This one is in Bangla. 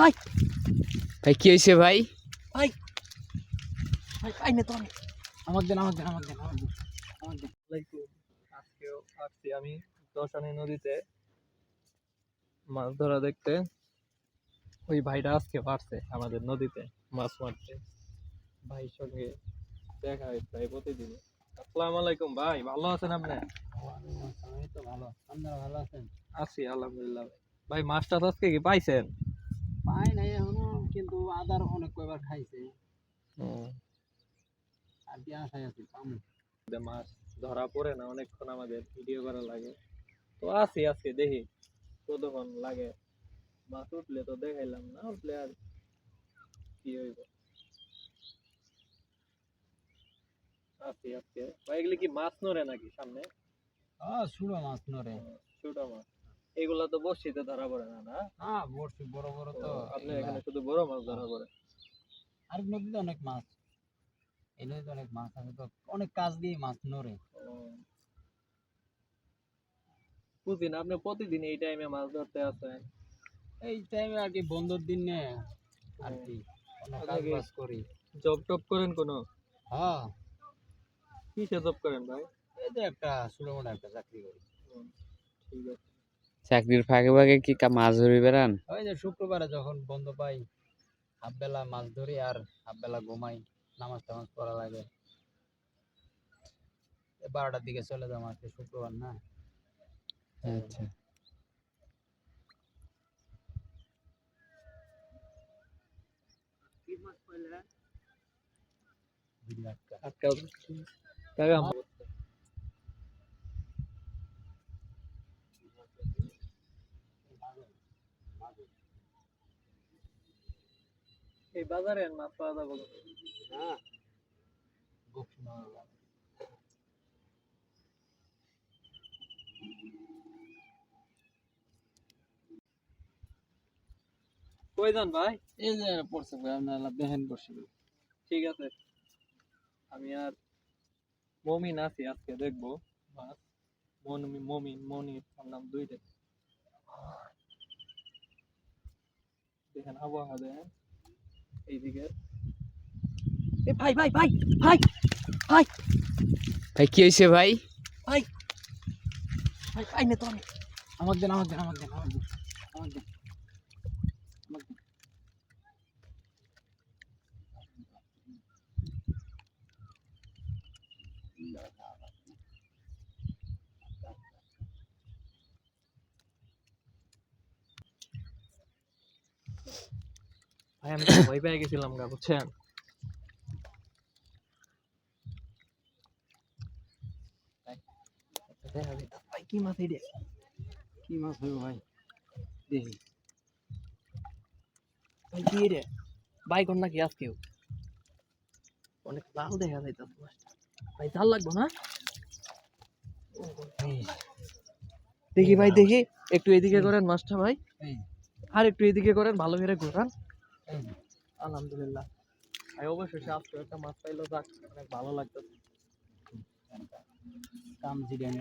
ভাই। ভাই কি হয়েছে ভাই? ভাই ভাই পাই না তো আমি। আমার দেন আমার দেন আমার দেন আমার দেন আমার দেন। আজকেও আসছি আমি দশানি নদীতে। মাছ ধরা দেখতে। ওই ভাইটা আজকে পারছে আমাদের নদীতে মাছ মারতে। ভাইয়ের সঙ্গে দেখা হয় প্রায় প্রতিদিন আসসালামু আলাইকুম ভাই ভালো আছেন আপনি? আমি তো ভালো। আপনারা ভালো আছেন? আছি আলহামদুলিল্লাহ ভাই। ভাই মাছটা তো আজকে কি পাইছেন? পাই নাই এখনও কিন্তু আদার অনেক কয়বার খাইছে আর কি আশায় আছি পামু যে মাছ ধরা পড়ে না অনেকক্ষণ আমাদের ভিডিও করা লাগে তো আছি আজকে দেখি কতক্ষণ লাগে মাছ উঠলে তো দেখাইলাম না উঠলে আর কি হইব আছি আজকে ভাই এগুলি কি মাছ নড়ে নাকি সামনে হ্যাঁ শুনো মাছ নরে ছোট মাছ এগুলা তো বসিতে ধরা পড়ে না না? হ্যাঁ বড়ছি বড় বড় তো। আপনি এখানে শুধু বড় মাছ ধরা পড়ে? আর নদীতে অনেক মাছ। এই নদীতে অনেক মাছ আছে তো অনেক কাজ দিয়ে মাছ ও। বুঝিনা আপনি প্রতিদিন এই টাইমে মাছ ধরতে আসেন? এই টাইমে আর কি বন্ধুর দিন আর কি কাজ বাজ করি। জব টপ করেন কোনো? হ্যাঁ। কিসে জব করেন ভাই? এই যে একটা ছোটো মোটো একটা চাকরি করি। ঠিক আছে। চাকরির ফাঁকে ফাঁকে কি মাছ ধরি বেড়ান? ওই যে শুক্রবারে যখন বন্ধ পাই হাফ বেলা মাছ ধরি আর হাফ বেলা ঘুমাই নামাজ টামাজ পড়া লাগে। বারোটার দিকে চলে যাও আজকে শুক্রবার না? আচ্ছা। বিরাটটা। এই বাজারে মাছ পাওয়া যাবে? হ্যাঁ। কই যান ভাই? এই যে পড়ছে ভাই আপনারা দেখেন বসে। ঠিক আছে। আমি আর মমিন আছি আজকে দেখব। মাছ। মন মমিন মনির নাম দুইটা। দেখেন আবহাওয়া দেখেন। এইদিকে। এ ভাই ভাই ভাই ভাই ভাই। ভাই কি হয়েছে ভাই? ভাই ভাই পাই না তো আমি। আমার দেন আমার দেন আমার দেন আমার দেন আমার দেন। আমার দেন। ভাই আমি ভয় পেয়ে গেছিলাম গা বুঝছেন? ভাই কি মাছ এটা কি মাছ হইব ভাই? দেখি। ভাই কি রে বাইক অন্য নাকি আজকেও? অনেক লাল দেখা যাইতাছে ভাই জাল লাগবো না? দেখি ভাই দেখি। একটু এদিকে করেন মাছটা ভাই। এই। আর একটু এদিকে করেন, ভালো করে ঘোরান। আলহামদুলিল্লাহ। ভাই, অবশেষে আজকে একটা মাছ পাইলো, যাক, অনেক ভালো লাগতো কাম জিরিয়ানি